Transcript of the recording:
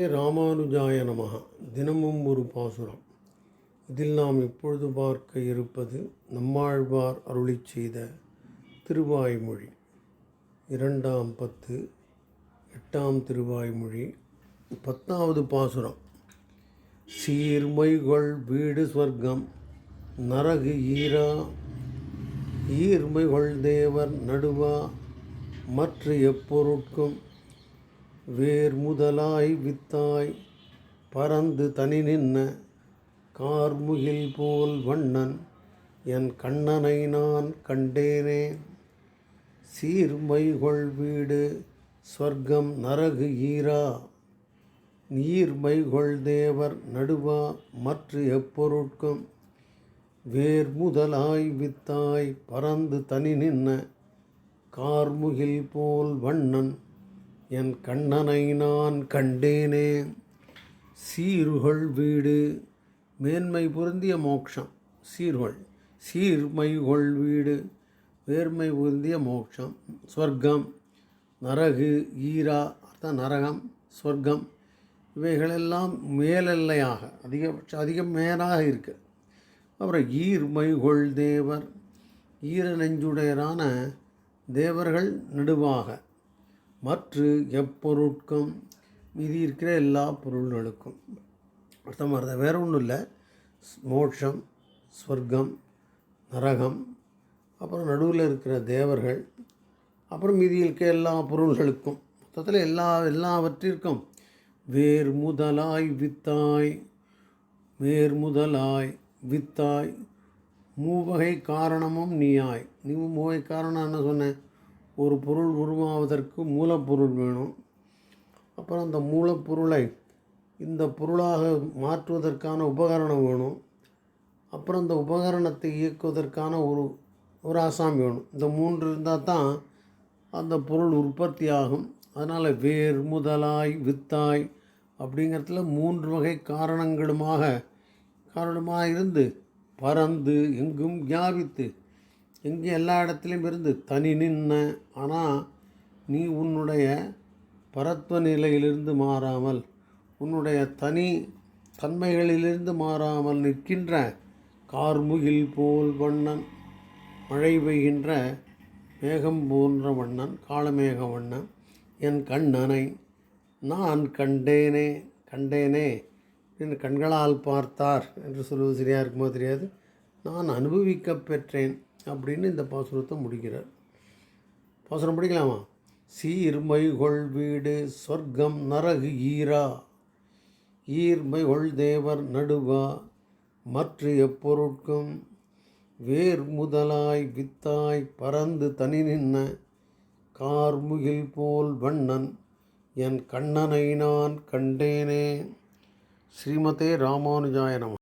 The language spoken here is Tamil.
ராமானுஜாய நமக. தினமும் ஒரு பாசுரம். இதில் நாம் இப்பொழுது பார்க்க இருப்பது நம்மாழ்வார் அருளிச் செய்த திருவாய்மொழி. இரண்டாம் பத்து எட்டாம் திருவாய்மொழி பத்தாவது பாசுரம். சீர்மைகொள் வீடு ஸ்வர்க்கம் நரகு ஈரா ஈர்மைகொள் தேவர் நடுவா மற்ற எப்பொருட்கும் வேர் முதலாய் வித்தாய் பறந்து தனி நின்ன கார்முகில் போல் வண்ணன் என் கண்ணனை நான் கண்டேனே. சீர்மைகொள் வீடு சொர்க்கம் நரகு ஈரா. நீர்மைகொள் தேவர் நடுவா மற்ற எப்பொருட்கும். வேர் முதலாய் வித்தாய் பறந்து தனி நின்ன கார்முகில் போல் வண்ணன் என் கண்ணனை நான் கண்டேனே. சீர்கொள் வீடு மேன்மை பொருந்திய மோட்சம். சீர்கொள் சீர்மைகொள் வீடு வேர்மை பொருந்திய மோட்சம். ஸ்வர்க்கம் நரகு ஈரா அர்த்தம் நரகம் ஸ்வர்க்கம் இவைகளெல்லாம் மேலெல்லையாக அதிகபட்சம் அதிகம் மேலாக இருக்குது அப்புறம் ஈர்மைகொள் தேவர் ஈர நெஞ்சுடையரான தேவர்கள் நடுவாக. மற்ற எப்பொருட்கும் மீதி இருக்கிற எல்லா பொருள்களுக்கும். அர்த்தமாக இருந்தால் வேறு ஒன்றும் இல்லை. மோட்சம் ஸ்வர்க்கம் நரகம் அப்புறம் நடுவில் இருக்கிற தேவர்கள் அப்புறம் மீதி இருக்க எல்லா பொருள்களுக்கும். மொத்தத்தில் எல்லா எல்லாவற்றிற்கும். வேர் முதலாய் வித்தாய் வேர் முதலாய் வித்தாய். மூவகை காரணமும் நீயாய். நீ மூவகை காரணம் என்ன சொன்னேன் ஒரு பொருள் உருவாவதற்கு மூலப்பொருள் வேணும். அப்புறம் அந்த மூலப்பொருளை இந்த பொருளாக மாற்றுவதற்கான உபகரணம் வேணும். அப்புறம் அந்த உபகரணத்தை இயக்குவதற்கான ஒரு ஒரு ஆசாமி வேணும். இந்த மூன்று இருந்தால் தான் அந்த பொருள் உற்பத்தி ஆகும். அதனால் வேர் முதலாய் வித்தாய் அப்படிங்கிறதுல மூன்று வகை காரணங்களுமாக காரணமாக இருந்து பறந்து எங்கும் வியாபித்து எங்கே எல்லா இடத்துலையும் இருந்து தனி நின்ன ஆனால் நீ உன்னுடைய பரத்வ நிலையிலிருந்து மாறாமல் உன்னுடைய தனி தன்மைகளிலிருந்து மாறாமல் நிற்கின்ற கார்முகில் போல் வண்ணன் மழை பெய்கின்ற மேகம் போன்ற வண்ணன் காலமேக வண்ணன் என் கண்ணனை நான் கண்டேனே கண்டேனே என் கண்களால் பார்த்தார் என்று சொல்வது சரியாக இருக்குமோ தெரியாது. நான் அனுபவிக்க பெற்றேன். அப்படின்னு இந்த பாசுரத்தை முடிக்கிறார். பாசுரம் படிக்கலாமா? சீர்மைகொள் வீடு சொர்க்கம் நரகு ஈரா. ஈர்மைகொள் தேவர் நடுவா. மற்ற எப்பொருட்கும் வேர் முதலாய் வித்தாய் பறந்து தனி நின்ன. கார்முகில் போல் வண்ணன் என் கண்ணனை நான் கண்டேனே. ஸ்ரீமதே ராமானுஜாயனம்